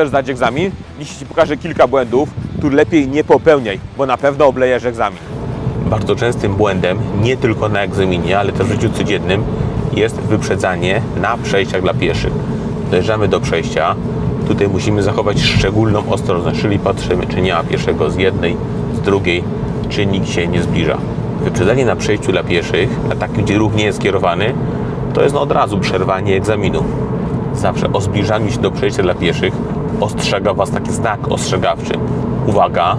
chcesz zdać egzamin, jeśli Ci pokażę kilka błędów, tu lepiej nie popełniaj, bo na pewno oblejesz egzamin. Bardzo częstym błędem, nie tylko na egzaminie, ale też w życiu codziennym, jest wyprzedzanie na przejściach dla pieszych. Dojeżdżamy do przejścia, tutaj musimy zachować szczególną ostrożność, czyli patrzymy, czy nie ma pieszego z jednej, z drugiej, czy nikt się nie zbliża. Wyprzedzanie na przejściu dla pieszych, na takim, gdzie ruch nie jest kierowany, to jest no od razu przerwanie egzaminu. Zawsze o zbliżaniu się do przejścia dla pieszych ostrzega Was taki znak ostrzegawczy. Uwaga,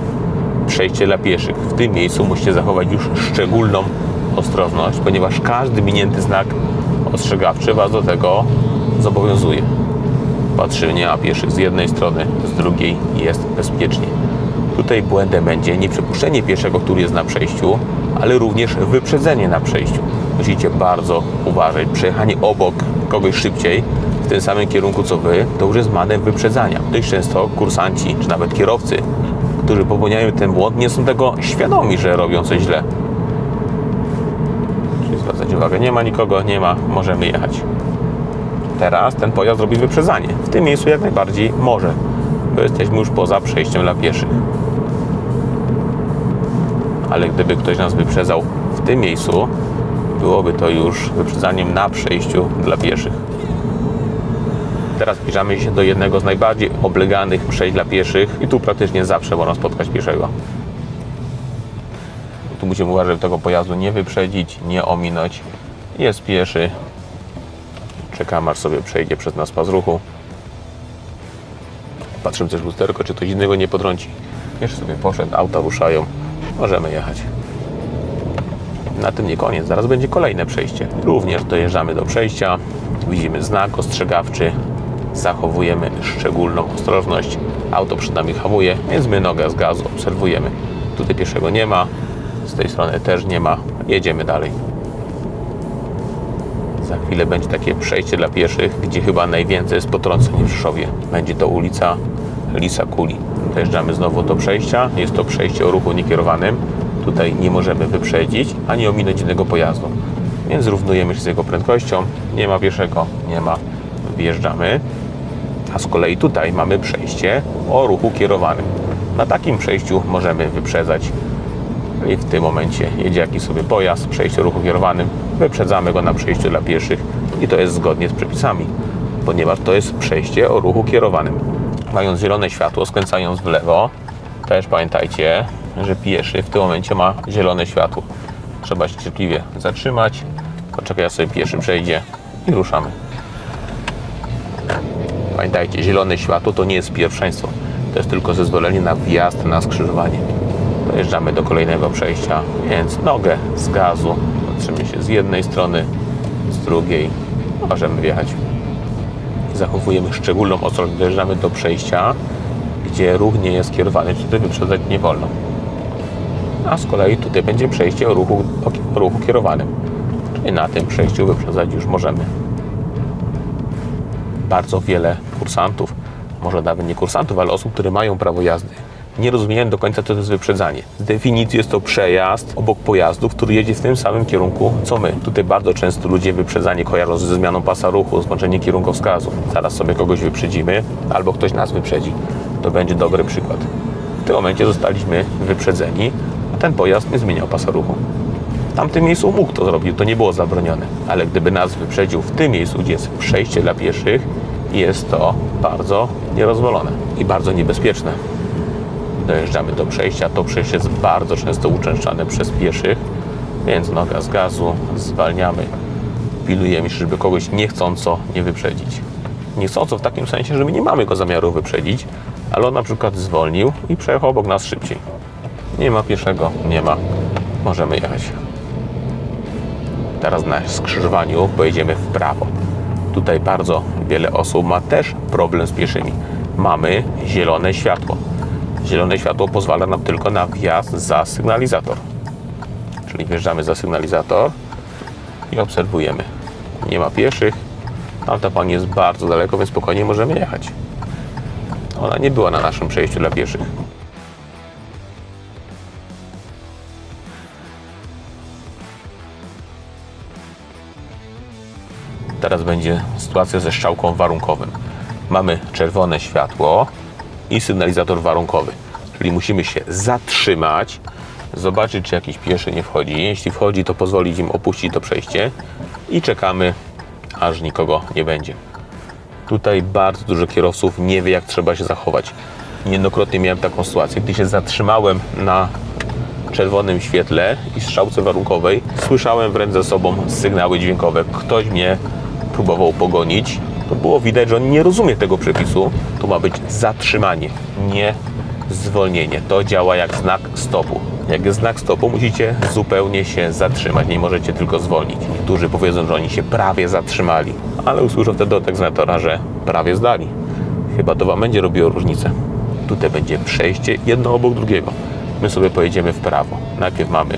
przejście dla pieszych. W tym miejscu musicie zachować już szczególną ostrożność, ponieważ każdy minięty znak ostrzegawczy Was do tego zobowiązuje. Patrzymy, nie ma pieszych z jednej strony, z drugiej jest bezpiecznie. Tutaj błędem będzie nie przepuszczenie pieszego, który jest na przejściu, ale również wyprzedzenie na przejściu. Musicie bardzo uważać. Przejechanie obok kogoś szybciej tym samym kierunku co Wy, to już jest manem wyprzedzania. Dość często kursanci, czy nawet kierowcy, którzy popełniają ten błąd, nie są tego świadomi, że robią coś źle. Czyli zwracać uwagę, nie ma nikogo, nie ma, możemy jechać. Teraz ten pojazd robi wyprzedzanie. W tym miejscu jak najbardziej może, bo jesteśmy już poza przejściem dla pieszych. Ale gdyby ktoś nas wyprzedzał w tym miejscu, byłoby to już wyprzedzaniem na przejściu dla pieszych. Teraz zbliżamy się do jednego z najbardziej obleganych przejść dla pieszych i tu praktycznie zawsze można spotkać pieszego. Tu musimy uważać, żeby tego pojazdu nie wyprzedzić, nie ominąć. Jest pieszy. Czekamy aż sobie przejdzie przez nas pas ruchu. Patrzymy też w lusterko, czy ktoś innego nie podrąci. Pieszy sobie poszedł, auta ruszają. Możemy jechać. Na tym nie koniec, zaraz będzie kolejne przejście. Również dojeżdżamy do przejścia, widzimy znak ostrzegawczy, zachowujemy szczególną ostrożność. Auto przed nami hamuje, więc my nogę z gazu obserwujemy. Tutaj pieszego nie ma, z tej strony też nie ma. Jedziemy dalej. Za chwilę będzie takie przejście dla pieszych, gdzie chyba najwięcej jest potrąceń w Rzeszowie. Będzie to ulica Lisa Kuli. Dojeżdżamy znowu do przejścia. Jest to przejście o ruchu niekierowanym. Tutaj nie możemy wyprzedzić ani ominąć innego pojazdu. Więc równujemy się z jego prędkością. Nie ma pieszego, nie ma. Wjeżdżamy. A z kolei tutaj mamy przejście o ruchu kierowanym. Na takim przejściu możemy wyprzedzać i w tym momencie jedzie jakiś sobie pojazd, przejście o ruchu kierowanym, wyprzedzamy go na przejściu dla pieszych i to jest zgodnie z przepisami, ponieważ to jest przejście o ruchu kierowanym. Mając zielone światło, skręcając w lewo, też pamiętajcie, że pieszy w tym momencie ma zielone światło. Trzeba się cierpliwie zatrzymać, poczekaj aż sobie pieszy przejdzie i ruszamy. Pamiętajcie, zielone światło to nie jest pierwszeństwo, to jest tylko zezwolenie na wjazd na skrzyżowanie. Dojeżdżamy do kolejnego przejścia, więc nogę z gazu. Patrzymy się z jednej strony, z drugiej. Możemy wjechać. Zachowujemy szczególną ostrożność. Dojeżdżamy do przejścia, gdzie ruch nie jest kierowany. Tutaj wyprzedzać nie wolno. A z kolei tutaj będzie przejście o ruchu, o ruchu kierowanym. Czyli na tym przejściu wyprzedzać już możemy. Bardzo wiele kursantów, może nawet nie kursantów, ale osób, które mają prawo jazdy, nie rozumieją do końca, co to jest wyprzedzanie. Z definicji jest to przejazd obok pojazdu, który jedzie w tym samym kierunku, co my. Tutaj bardzo często ludzie wyprzedzanie kojarzą ze zmianą pasa ruchu, złączenie kierunkowskazu. Zaraz sobie kogoś wyprzedzimy, albo ktoś nas wyprzedzi. To będzie dobry przykład. W tym momencie zostaliśmy wyprzedzeni, a ten pojazd nie zmieniał pasa ruchu. W tamtym miejscu mógł to zrobić, to nie było zabronione. Ale gdyby nas wyprzedził w tym miejscu, gdzie jest przejście dla pieszych, jest to bardzo nierozwolone i bardzo niebezpieczne dojeżdżamy do przejścia. To przejście jest bardzo często uczęszczane przez pieszych, więc noga z gazu, zwalniamy, pilnujemy się, żeby kogoś niechcąco nie wyprzedzić. Niechcąco w takim sensie, że my nie mamy go zamiaru wyprzedzić, ale on na przykład zwolnił i przejechał obok nas szybciej. Nie ma pieszego, nie ma. Możemy jechać. Teraz na skrzyżowaniu pojedziemy w prawo. Tutaj bardzo wiele osób ma też problem z pieszymi. Mamy zielone światło. Zielone światło pozwala nam tylko na wjazd za sygnalizator. Czyli wjeżdżamy za sygnalizator i obserwujemy. Nie ma pieszych. Tamta pani jest bardzo daleko, więc spokojnie możemy jechać. Ona nie była na naszym przejściu dla pieszych. Teraz będzie sytuacja ze strzałką warunkowym. mamy czerwone światło i sygnalizator warunkowy. Czyli musimy się zatrzymać, zobaczyć, czy jakiś pieszy nie wchodzi. Jeśli wchodzi, to pozwolić im opuścić to przejście i czekamy, aż nikogo nie będzie. Tutaj bardzo dużo kierowców nie wie, jak trzeba się zachować. Niejednokrotnie miałem taką sytuację, gdy się zatrzymałem na czerwonym świetle i strzałce warunkowej, słyszałem wręcz ze sobą sygnały dźwiękowe. Ktoś mnie próbował pogonić. To było widać, że on nie rozumie tego przepisu. To ma być zatrzymanie, nie zwolnienie. To działa jak znak stopu. Jak jest znak stopu, musicie zupełnie się zatrzymać. Nie możecie tylko zwolnić. Niektórzy powiedzą, że oni się prawie zatrzymali, ale usłyszą wtedy od egzaminatora, że prawie zdali. Chyba to Wam będzie robiło różnicę. Tutaj będzie przejście jedno obok drugiego. My sobie pojedziemy w prawo. Najpierw mamy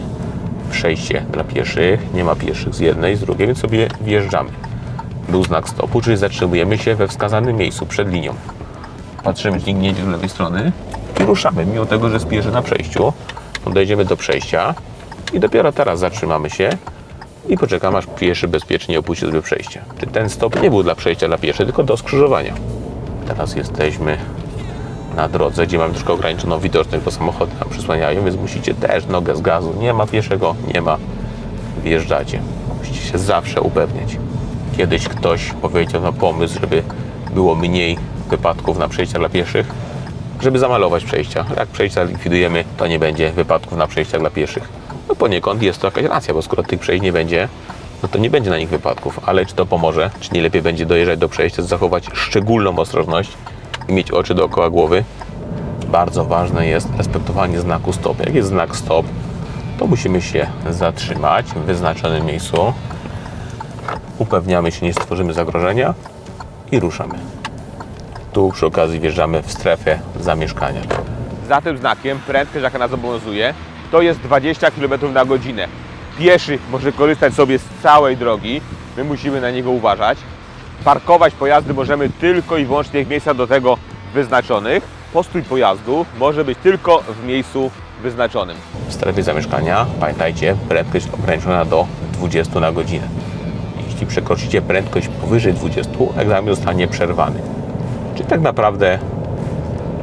przejście dla pieszych, nie ma pieszych z jednej, z drugiej, więc sobie wjeżdżamy. Był znak stopu, czyli zatrzymujemy się we wskazanym miejscu przed linią. Patrzymy, czy z lewej strony i ruszamy. Mimo tego, że jest pieszy na przejściu, podejdziemy do przejścia i dopiero teraz zatrzymamy się i poczekamy, aż pieszy bezpiecznie opuści sobie przejście. Czy ten stop nie był dla przejścia dla pieszych, tylko do skrzyżowania. Teraz jesteśmy na drodze, gdzie mamy troszkę ograniczoną widoczność, bo samochody nam przysłaniają, więc musicie też nogę z gazu. Nie ma pieszego, nie ma. Wjeżdżacie. Musicie się zawsze upewniać. Kiedyś ktoś powiedział na pomysł, żeby było mniej wypadków na przejściach dla pieszych, żeby zamalować przejścia. Jak przejścia likwidujemy, to nie będzie wypadków na przejściach dla pieszych. No poniekąd jest to jakaś racja, bo skoro tych przejść nie będzie, no to nie będzie na nich wypadków. Ale czy to pomoże? Czy nie lepiej będzie dojeżdżać do przejścia, zachować szczególną ostrożność i mieć oczy dookoła głowy? Bardzo ważne jest respektowanie znaku stop. Jak jest znak stop, to musimy się zatrzymać w wyznaczonym miejscu. Upewniamy się, nie stworzymy zagrożenia i ruszamy. Tu przy okazji wjeżdżamy w strefę zamieszkania. Za tym znakiem prędkość, jaka nas obowiązuje, to jest 20 km na godzinę. Pieszy może korzystać sobie z całej drogi, my musimy na niego uważać. Parkować pojazdy możemy tylko i wyłącznie w miejscach do tego wyznaczonych. Postój pojazdu może być tylko w miejscu wyznaczonym. W strefie zamieszkania, pamiętajcie, prędkość ograniczona do 20 na godzinę. Jeśli przekroczycie prędkość powyżej 20, egzamin zostanie przerwany. Czyli tak naprawdę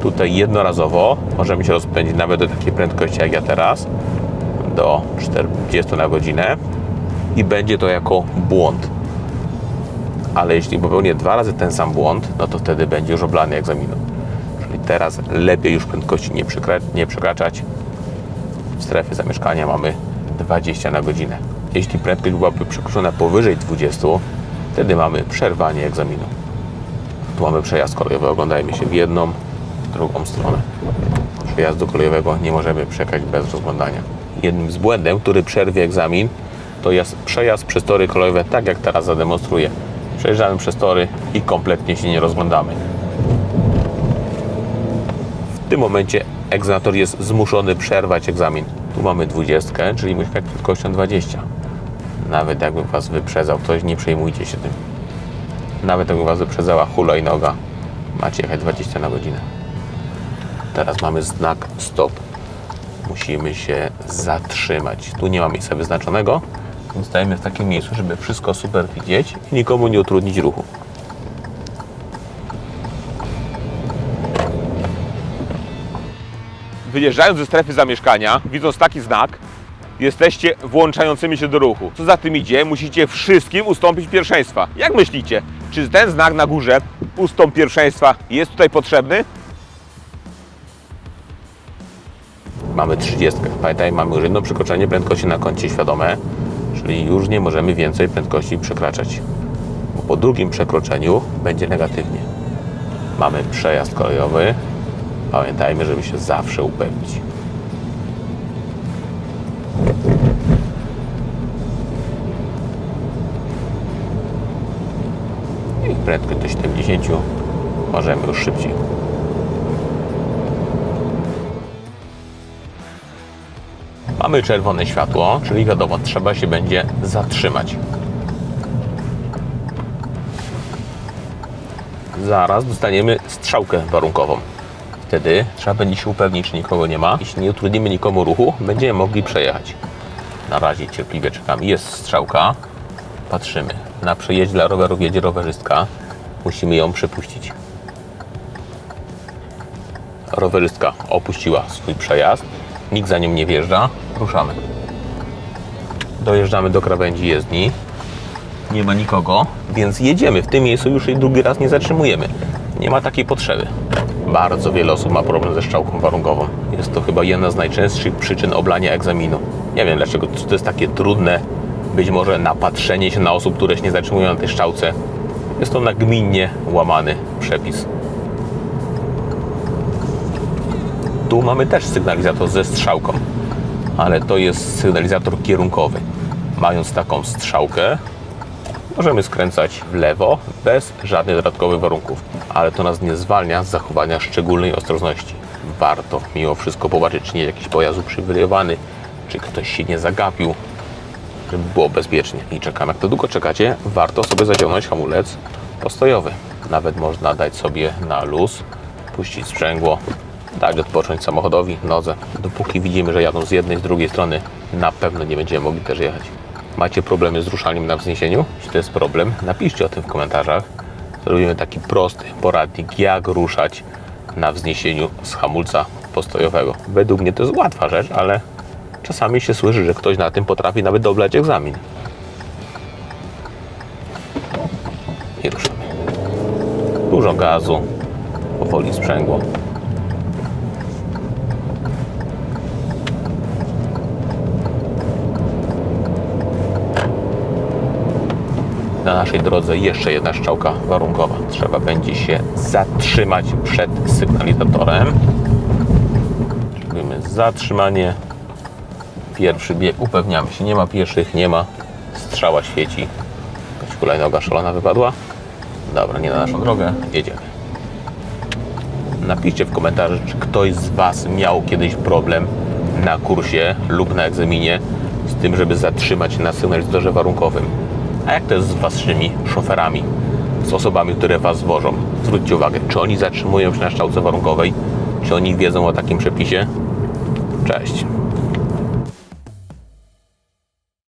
tutaj jednorazowo możemy się rozpędzić nawet do takiej prędkości jak ja teraz, do 40 na godzinę i będzie to jako błąd. Ale jeśli popełnię dwa razy ten sam błąd, no to wtedy będzie już oblany egzaminem. Czyli teraz lepiej już prędkości nie, nie przekraczać. W strefie zamieszkania mamy 20 na godzinę. Jeśli prędkość byłaby przekroczona powyżej 20, wtedy mamy przerwanie egzaminu. Tu mamy przejazd kolejowy, oglądajmy się w jedną, w drugą stronę. Przejazdu kolejowego nie możemy przejechać bez rozglądania. Jednym z błędem, który przerwie egzamin, to jest przejazd przez tory kolejowe, tak jak teraz zademonstruję. Przejeżdżamy przez tory i kompletnie się nie rozglądamy. W tym momencie egzaminator jest zmuszony przerwać egzamin. Tu mamy 20, czyli musimy jechać prędkością 20. Nawet jakby Was wyprzedzał ktoś, nie przejmujcie się tym. Nawet jakby Was wyprzedzała hulajnoga, macie jechać 20 na godzinę. Teraz mamy znak stop. Musimy się zatrzymać. Tu nie ma miejsca wyznaczonego, więc stajemy w takim miejscu, żeby wszystko super widzieć i nikomu nie utrudnić ruchu. Wyjeżdżając ze strefy zamieszkania, widząc taki znak, jesteście włączającymi się do ruchu. Co za tym idzie, musicie wszystkim ustąpić pierwszeństwa. Jak myślicie, czy ten znak na górze, ustąp pierwszeństwa, jest tutaj potrzebny? Mamy 30. Pamiętaj, mamy już jedno przekroczenie prędkości na koncie świadome, czyli już nie możemy więcej prędkości przekraczać. Bo po drugim przekroczeniu będzie negatywnie. Mamy przejazd kolejowy. Pamiętajmy, żeby się zawsze upewnić. Prędkość do 70 możemy już szybciej. Mamy czerwone światło, czyli wiadomo, trzeba się będzie zatrzymać. Zaraz dostaniemy strzałkę warunkową. Wtedy trzeba będzie się upewnić, czy nikogo nie ma. Jeśli nie utrudnimy nikomu ruchu, będziemy mogli przejechać. Na razie cierpliwie czekamy. Jest strzałka. Patrzymy. Na przejeździe dla rowerów jedzie rowerzystka. Musimy ją przepuścić. Rowerzystka opuściła swój przejazd. Nikt za nią nie wjeżdża. Ruszamy. Dojeżdżamy do krawędzi jezdni. Nie ma nikogo, więc jedziemy. W tym miejscu już jej drugi raz nie zatrzymujemy. Nie ma takiej potrzeby. Bardzo wiele osób ma problem ze strzałką warunkową. Jest to chyba jedna z najczęstszych przyczyn oblania egzaminu. Nie wiem dlaczego to jest takie trudne. Być może napatrzenie się na osób, które się nie zatrzymują na tej strzałce. Jest to nagminnie łamany przepis. Tu mamy też sygnalizator ze strzałką, ale to jest sygnalizator kierunkowy. Mając taką strzałkę, możemy skręcać w lewo bez żadnych dodatkowych warunków, ale to nas nie zwalnia z zachowania szczególnej ostrożności. Warto mimo wszystko popatrzeć, czy nie jakiś pojazd uprzywilejowany, czy ktoś się nie zagapił, żeby było bezpiecznie. I czekam, jak to długo czekacie, warto sobie zaciągnąć hamulec postojowy. Nawet można dać sobie na luz, puścić sprzęgło, dać odpocząć samochodowi, nodze. Dopóki widzimy, że jadą z jednej, z drugiej strony, na pewno nie będziemy mogli też jechać. Macie problemy z ruszaniem na wzniesieniu? Jeśli to jest problem, napiszcie o tym w komentarzach. Zrobimy taki prosty poradnik, jak ruszać na wzniesieniu z hamulca postojowego. Według mnie to jest łatwa rzecz, ale czasami się słyszy, że ktoś na tym potrafi nawet dobrać egzamin. I ruszamy. Dużo gazu, powoli sprzęgło. Na naszej drodze jeszcze jedna strzałka warunkowa. Trzeba będzie się zatrzymać przed sygnalizatorem. Robimy zatrzymanie. Pierwszy bieg. Upewniamy się, nie ma pieszych, nie ma. Strzała świeci. Jakaś hulajnoga szalona wypadła. Dobra, nie na naszą drogę. Jedziemy. Napiszcie w komentarzu, czy ktoś z Was miał kiedyś problem na kursie lub na egzaminie z tym, żeby zatrzymać się na sygnalizatorze warunkowym. A jak to jest z Waszymi szoferami, z osobami, które Was wożą? Zwróćcie uwagę, czy oni zatrzymują się na szczałce warunkowej, czy oni wiedzą o takim przepisie? Cześć.